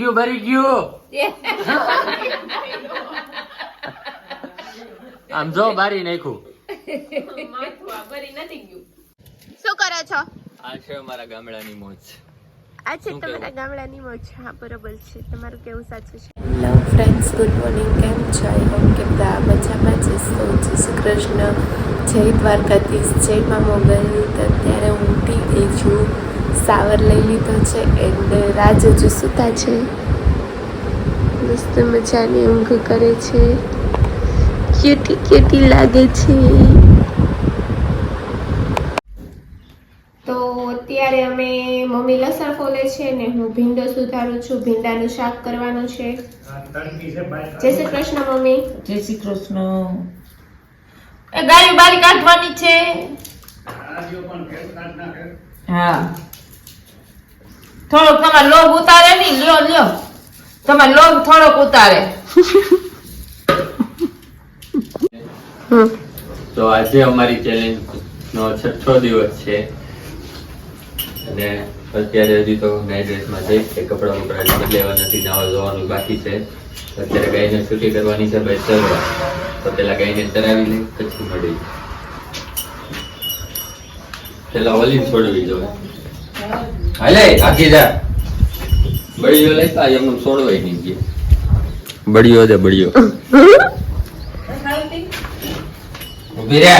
ગયું ભરી ગયું. આમ જો બારી નાખ્યું. શું કરો છો? આ છે અમારા ગામડાની મોજ. આ છે તમારા ગામડાની મોજ. હા બરોબર છે. તમારું કેવું સાચું છે? હેલો ફ્રેન્ડ્સ ગુડ મોર્નિંગ કેમ છો? આઈ હોપ કે બધા મજામાં જય શ્રી કૃષ્ણ. જય દ્વારકાધીશ. જય મા મોગલ. તો અત્યારે હું ઉઠી ગઈ છું. સાવર લઈ લીધો છે એન્ડ રાજ હજુ સૂતા છે. મસ્ત મજાની ઊંઘ કરે છે. ક્યુટી ક્યુટી લાગે છે. તો અત્યારે અમે મમ્મી લસણ ફોલે છે ને હું ભીંડો સુધારું છું. ભીંડાનું શાક કરવાનું છે. જય શ્રી કૃષ્ણ મમ્મી. જય શ્રી કૃષ્ણ. એ ગાયું બારી કાઢવાની છે. હા. થોડોક તમારે લોભ ઉતારે નહીં. લ્યો લ્યો. તમારે લોભ થોડોક ઉતારે. હમ. તો આજે અમારી ચેલેન્જ નો છઠ્ઠો દિવસ છે. અને અત્યારે હજી તો નાઇટ ડ્રેસમાં જઈશ કે કપડાં બપડા બદલેવા નથી નાવા જોવાનું બાકી છે. અત્યારે ગાયને છૂટી કરવાની છે ભાઈ ચરવા તો પેલા ગાયને ચરાવી લઈ પછી મળી પેલા ઓલી છોડવી જોઈએ હાલે આખી જા. બળીઓ લેતા એમનું છોડવાય નહીં ગયા. બળીઓ દે બળીઓ ઊભી રે.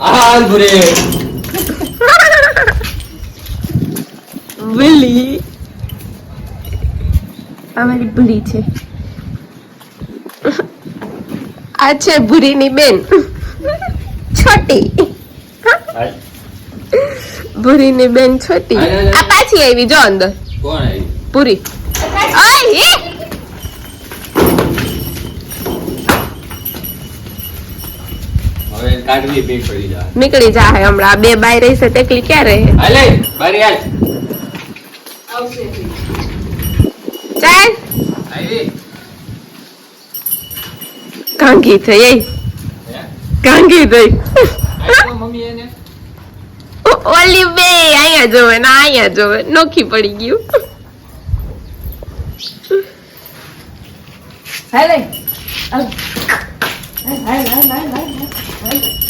હાલ ભૂરે. બુલી અમારી ભૂરી છે. આ છે ભૂરીની બેન. છોટી. ભૂરીની બેન છોટી. આ પાછી આવી જો અંદર. કોણ આવી? પૂરી ઓય એ! હવે કાઢવી બે પડી જાય. નીકળી જાય હમણાં. બે બાય રહી છે તેકલી ક્યાં રહે હાલે બારી હાલ. ચાલ. આવી કાંગી થઈ એ કાંગી થઈ. મમ્મી એને? ઓલી બે અહીંયા જોવે ને અહીંયા જોવે. નોખી પડી ગયું. હાલે. હાલ હાલ હાલ હાલ હાલ હાલ હાલ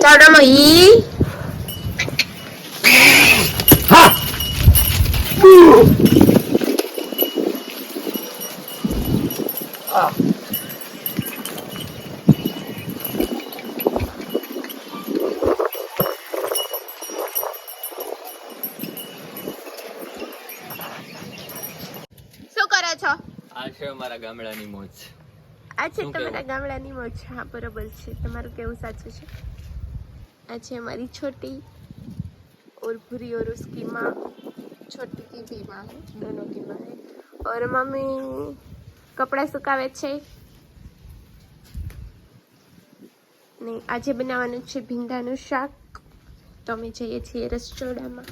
ચાવડામાં ઈ શું કરો છો તમારા ગામડાની મોજ. આ છે તમારા ગામડાની મોજ. હા બરોબર છે. તમારું કેવું સાચું છે? આ છે અમારી છોટી ઓર ભૂરી ઓર ઉસકી માં. છોટી કી ભી માં દોનો કી માં ઓર મમ્મી કપડાં સુકાવે છે? ને આજે બનાવવાનું છે ભીંડાનું શાક. તો અમે જઈએ છીએ રસોડામાં.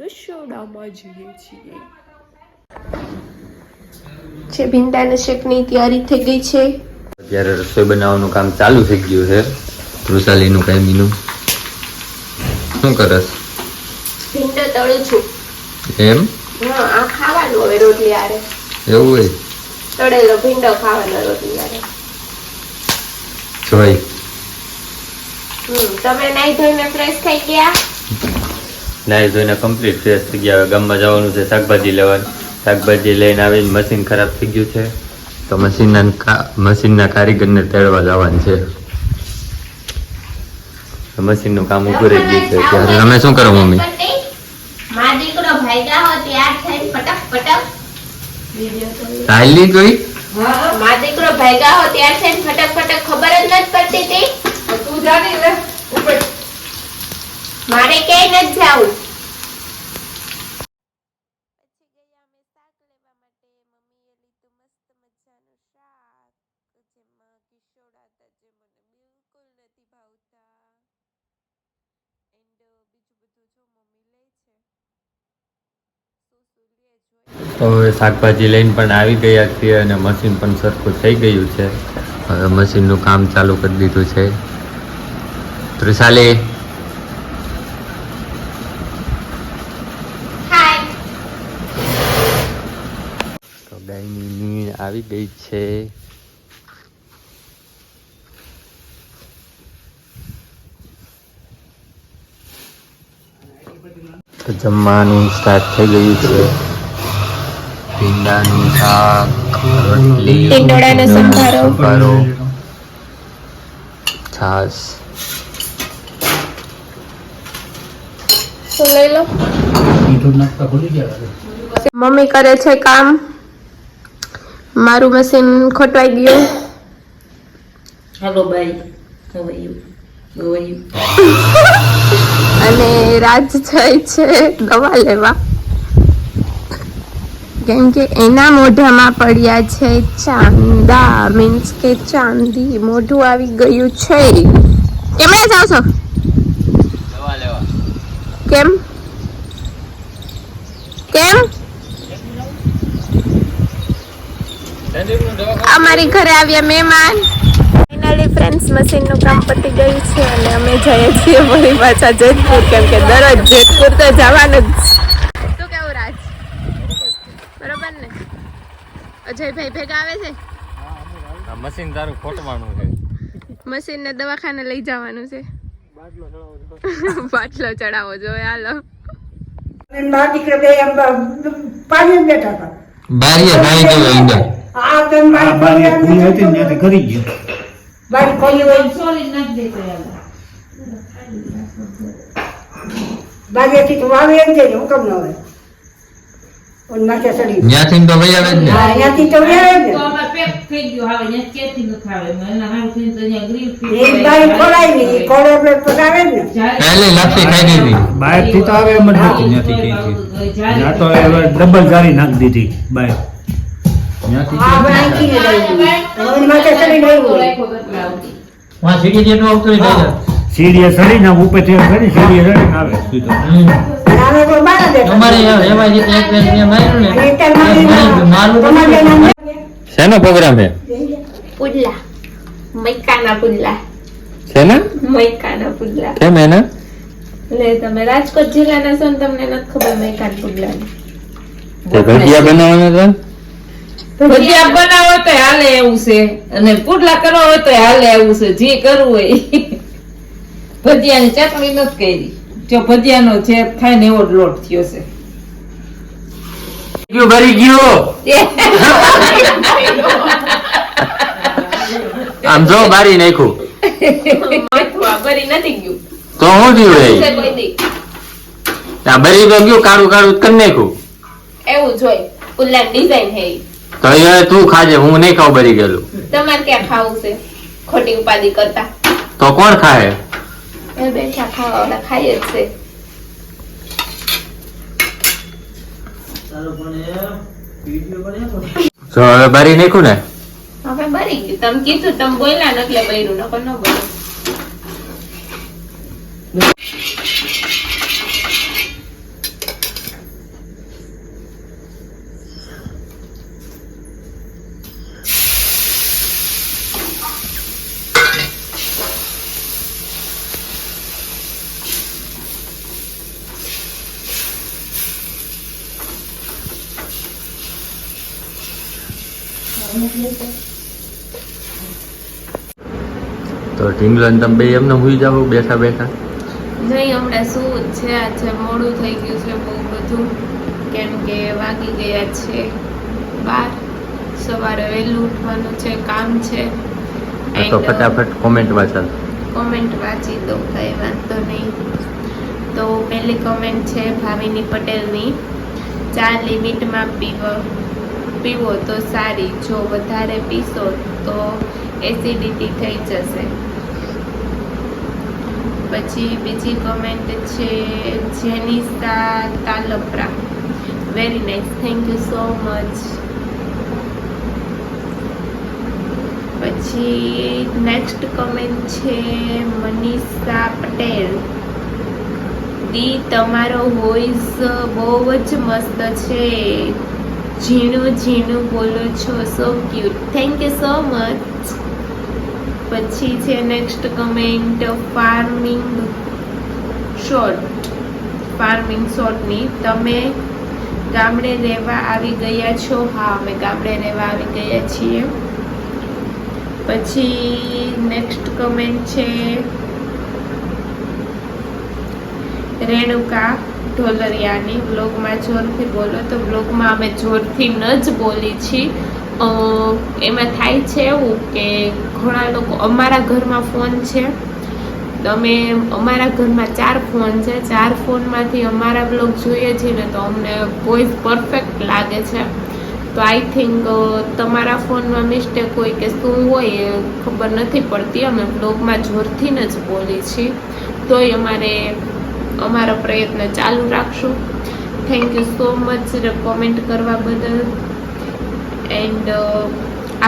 રસોડામાં જઈએ છીએ. છે ભીંડાના શેકની તૈયારી થઈ ગઈ છે. અત્યારે રસોઈ બનાવવાનું કામ ચાલુ થઈ ગયું છે. વૃષાલીનું કાયમીનું શું કરસ? ભીંડો તળું છું. એમ? આ ખાવાનું હવે રોટલી આરે. એવું હોય? તળેલો ભીંડો ખાવાનો રોટલી આરે. જોઈ. તમે નાઈ ધોઈને ફ્રેશ થઈ ગયા? નાઈ ધોઈને કમ્પ્લીટ ફ્રેશ થઈ ગયા. હવે ગામમાં જવાનું છે શાકભાજી લેવાનું. શાકભાજી લઈને આવીને મશીન ખરાબ થઈ ગયું છે? તો મશીનના મશીનના કારીગરને તેડવા જવાનું છે. મશીનનું કામ ઉભું રહી ગયું છે ત્યારે તમે શું કરો મમ્મી? મા દીકરો ભાગ્યા હો ત્યાર થઈને પટક પટક ચાલી જોઈ મા દીકરો ભેગા હો ત્યાર થઈને ફટક ફટક. ખબર જ નથી પડતી તી. તું જાણી લે ઉપર. મારે ક્યાંય નથી જાવું. જે મને બિલકુલ નથી ભાવતા. એન્ડ બીજું બધું જો મમ્મી લે છે તો હવે શાકભાજી લઈને પણ આવી ગયા છીએ અને મશીન પણ સરખું થઈ ગયું છે. હવે મશીનનું કામ ચાલુ કરી દીધું છે. ત્રિશાલી તો ગાયની નીણ આવી ગઈ છે. તો જમવાનું સ્ટાર્ટ થઈ ગયું છે. ભીંડાનું શાક રોટલી સંભારો. છાસ મમ્મી કરે છે કામ. મારું મશીન ખોટવાઈ ગયું. હેલો બાય રાજ જાય છે દવા લેવા. કેમ કે એના મોઢામાં પડ્યા છે ચાંદા મીન્સ કે ચાંદી મોઢું આવી ગયું છે. કેમણે જાવ છો કેમ? કેમ? અમારી ઘરે આવ્યા મહેમાન. ફાઇનલી ફ્રેન્ડ્સ મશીનનું કામ પતી ગયું છે અને અમે જઈએ છીએ વળી પાછા જેતપુર કેમ કે દરરોજ જેતપુર તો જવાનું જ. શું કેવું રાજ? બરોબર ને? અજયભાઈ ભેગા આવે છે? મશીન તારું ખોટવાનું છે. મશીનને દવાખાને લઈ જવાનું છે. બાટલો ચડાવો જોઈએ હાલો. મારા દીકરા બે પાણી બેઠા હતા. બારીએ નાઈ ગયો અંદર આ તન મારી બારી ખુલ્લી હતી ને ત્યાંથી ગયો. બારી ખોલી હોય. સોરી નાખ દેતો બારીએથી તો વાવે એમ છે હુકમ ન હોય પણ માથે ચડી ત્યાંથી તો વહી આવે ને. હા અહીંયાથી તો આવે ને. તો ને અમાર પેક થઈ ગયું હવે ને કેથી ન ખાવે મને એના હારું થઈને તો અહીંયા ગ્રીલ એ બારી ખોલાય નહીં ખોલે એટલે પે આવે ને. પહેલી લાપસી ખાઈ દીધી. થી તો આવે એમ જ નથી ત્યાંથી કે ના તો હવે ડબલ જારી નાખ દીધી બહાર ને ઉપરથી સીડીએ આવે સીધો શેનો પ્રોગ્રામ છે? પુલ્લા મૈકાના પુલ્લા શેના? મૈકાના પુલ્લા કેમ એના? એટલે તમે રાજકોટ જિલ્લાના છો ને તમને નથી ખબર મૈકાન પુલ્લાની તે ભજીયા બનાવવાના હતા? ભજીયા બનાવો તો હાલે એવું છે. અને પુડલા કરવા હોય તો હાલે એવું છે. જે કરવું હોય ભજીયાની ચટણી નથી કરી. જો ભજીયાનો જે થાય ને એવો જ લોટ થયો છે. ગયો ભરી ગયો. આમ જો બારી નાખ્યું ભરી નથી ગયું. તો હું થયું ભરી તો ગયું કાળું કાળું કરી નાખ્યું એવું જોઈ હોય. ડિઝાઇન હે. તો એ તું ખાજે હું નહીં ખાવ બરી ગયેલું તમારે ક્યાં ખાવું છે? ખોટી ઉપાધિ કરતા. તો કોણ ખાય? એ બેઠા ખાવા ખાય જ છે. જો હવે નાખ્યું ને? હવે બરી ગયું. તમે કીધું તમે બોલ્યા એટલે બર્યું નકર ન બોલ્યું તો ઢીંગલો તમે બે એમને હુઈ જાવ બેઠા બેઠા. નહીં હમણાં શું છે આજે મોડું થઈ ગયું છે બહુ બધું. કેમ કે વાગી ગયા છે બાર. સવારે વહેલું ઉઠવાનું છે કામ છે. તો ફટાફટ કોમેન્ટ વાંચલ કોમેન્ટ વાંચી દો કઈ વાંધો નહીં. તો પહેલી કોમેન્ટ છે ભાવિની પટેલની ચા લિમિટમાં પીવો. પીવો તો સારી, જો વધારે પીશો તો એસિડિટી થઈ જશે. પછી બીજી કોમેન્ટ છે, Jenisa Talpara. Very nice thank you so much પછી નેક્સ્ટ કમેન્ટ છે, મનીષા પટેલ. દી, તમારો વોઇસ બહુ જ મસ્ત છે. ઝીણું ઝીણું બોલો છો. So cute thank you so much પછી છે next comment farming short farming શોર્ટની તમે ગામડે રહેવા આવી ગયા છો? હા, અમે ગામડે રહેવા આવી ગયા છીએ. પછી નેક્સ્ટ કમેન્ટ છે રેણુકા. ઢોલરિયાની બ્લોગમાં જોરથી બોલો તો બ્લોગમાં અમે જોરથી ન જ બોલી છીએ એમાં થાય છે એવું કે ઘણા લોકો અમારા ઘરમાં ફોન છે. અમે અમારા ઘરમાં ચાર ફોન છે. ચાર ફોનમાંથી અમારા બ્લોગ જોઈએ છીએ ને તો અમને વોઇસ પરફેક્ટ લાગે છે. તો આઈ થિંક તમારા ફોનમાં મિસ્ટેક હોય કે શું હોય એ ખબર નથી પડતી. અમે બ્લોગમાં જોરથી જ બોલી છીએ તોય અમારે અમારો પ્રયત્ન ચાલુ રાખશું. Thank you so much comment કરવા બદલ. એન્ડ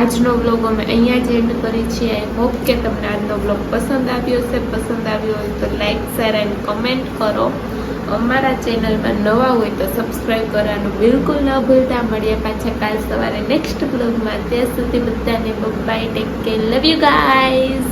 આજનો વ્લોગ અમે અહીંયા જ એન્ડ કરી છીએ. આઈ હોપ કે તમને આજનો વ્લોગ પસંદ આવ્યો હશે. પસંદ આવ્યો હોય તો લાઈક શેર એન્ડ કમેન્ટ કરો. અમારા ચેનલમાં નવા હોય તો સબસ્ક્રાઈબ કરવાનું બિલકુલ ન ભૂલતા. મળીએ પાછા કાલ સવારે નેક્સ્ટ બ્લોગમાં ત્યાં સુધી બધાને bye take care love you guys